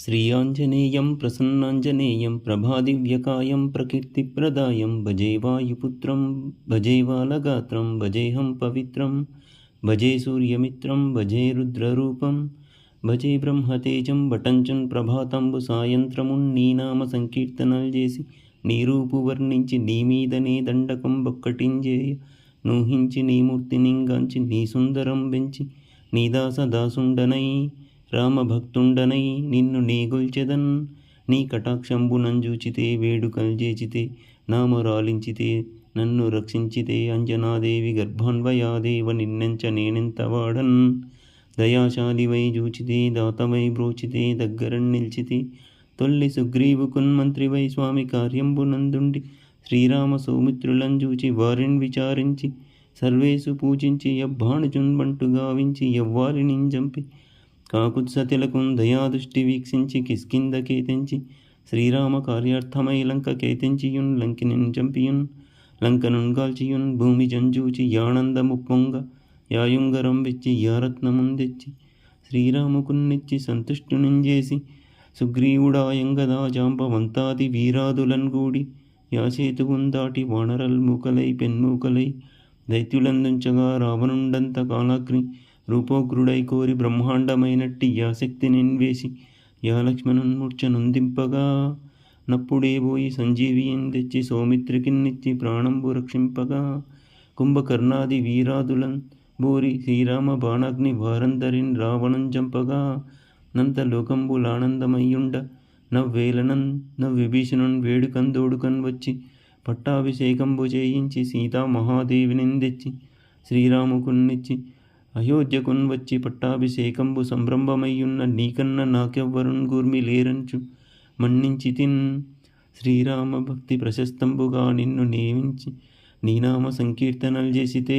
శ్రీయాంజనేయం ప్రసన్నాంజనేయం ప్రభాదివ్యకాయం ప్రకీర్తిప్రదాయం భజే వాయుపుత్రం భజే బాలగాత్రం భజేహం పవిత్రం భజే సూర్యమిత్రం భజే రుద్రరూపం భజే బ్రహ్మతేజం వటంచన్ ప్రభాతంబు సాయంత్రమున్ నీ నామ సంకీర్తనాలు చేసి నీ రూపు వర్ణించి నీ మీదనే దండకం బొక్కటింజేయ నూహించి నీ నీ సుందరం పెంచి నీదాస దాసుండనై రామభక్తుండనై నిన్ను నేగొల్చెదన్. నీ కటాక్షంబునంజూచితే నంజూచితే వేడుకల్జేచితే నామరాలించితే నన్ను రక్షించితే అంజనాదేవి గర్భాన్వయాదేవ నిన్నెంచ నేనెంతవాడన్ దయాశాలివై జూచితే దాతవై బ్రోచితే దగ్గరం నిల్చితే తొల్లి సుగ్రీవుకున్ మంత్రివై స్వామి కార్యంబునందుండి శ్రీరామ సౌమిత్రులంజూచి వారిని విచారించి సర్వేసు పూజించి యబ్బాణుజున్వంటు గావించి ఎవ్వారిని జంపి కాకుత్సతిలకున్ దయాదృష్టి వీక్షించి కిస్కింద కేతించి శ్రీరామ కార్యార్థమై లంక కేతించియున్ లంకినిన్ చంపియున్ లంకనున్ గాల్చియున్ భూమి జంజూచి యానందముప్పొంగ యాయుంగరం వెచ్చి యారత్నముందెచ్చి శ్రీరాముకున్నిచ్చి సంతుష్టునింజేసి సుగ్రీవుడాయంగదా జాంబవంతాది వీరాదులన్ గూడి యాసేతుగున్ దాటి వానరల్ మూకలై పెన్మూకలై దైత్యులందుంచగా రావణుండంత కాలాగ్ని రూపోగ్రుడై కోరి బ్రహ్మాండమైనట్టి యాశక్తి నిన్వేసి యా లక్ష్మణున్ మూర్ఛనుందింపగా నప్పుడే పోయి సంజీవియం తెచ్చి సౌమిత్రికిన్నిచ్చి ప్రాణంబు రక్షింపగా. కుంభకర్ణాది వీరాదులన్ బోరి శ్రీరామ బాణాగ్ని భారంధరిన్ రావణం చంపగా నంత లోకంబులానందమయ్యుండ నవ్వేలనన్ నవ్విభీషణున్ వేడుకందోడుకన్ వచ్చి పట్టాభిషేకంబు చేయించి సీతా మహాదేవిని తెచ్చి శ్రీరాముకున్నిచ్చి అయోధ్యకున్ వచ్చి పట్టాభిషేకంబు సంభ్రమమయ్యున్న నీకన్న నాకెవ్వరున్ గూర్మి లేరంచు మన్నించి తిన్ శ్రీరామ భక్తి ప్రశస్తంబుగా నిన్ను నియమించి నీనామ సంకీర్తనలు చేసితే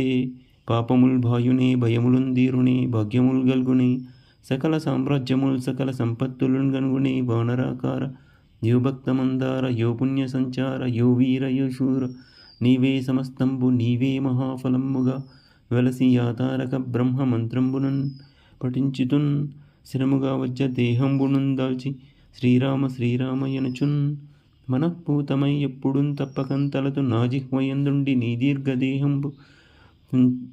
పాపముల్ భాయునే భయములుందీరునే భాగ్యముల్ గల్గునే సకల సామ్రాజ్యముల్ సకల సంపత్తులున్ గనుగునే వానరాకార యో భక్తమందార యో పుణ్య సంచార యో వీర యో శూర నీవే సమస్తంబు నీవే మహాఫలమ్ముగా వెలసి యాతారక బ్రహ్మ మంత్రంబునన్ పఠించుతున్ శ్రముగా వచ్చ దేహంబునున్ దాల్చి శ్రీరామ శ్రీరామయనుచున్ మనఃపూతమై ఎప్పుడున్ తప్పకంతలతు నాజిహ్వయందుండి నీ దీర్ఘదేహంబు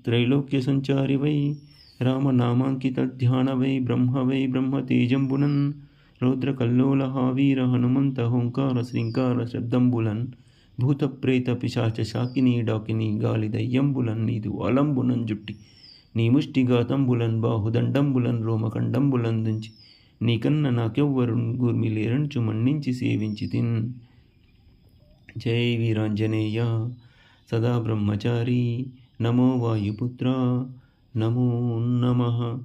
త్రైలోక్య సంచారివై రామనామాంకిత ధ్యానవై బ్రహ్మవై బ్రహ్మ తేజంబునన్ రౌద్ర కల్లోల హావీర హనుమంత హుంకార శృంకార శబ్దంబులన్ భూతప్రేత పిశాచ శాకిని డాకిని గాలి దయ్యంబులన్ నీదు అలంబునన్ జుట్టి. నీ ముష్టిఘాతంబులన్ బాహుదండంబులన్ రోమకండంబులన్ దుంచి. నీకన్న నాకెవ్వరున్ గూర్మి లేరంచు మన్నించి సేవించి తిన్. జై వీరాంజనేయ. సదా బ్రహ్మచారి. నమో వాయుపుత్ర. నమో నమః.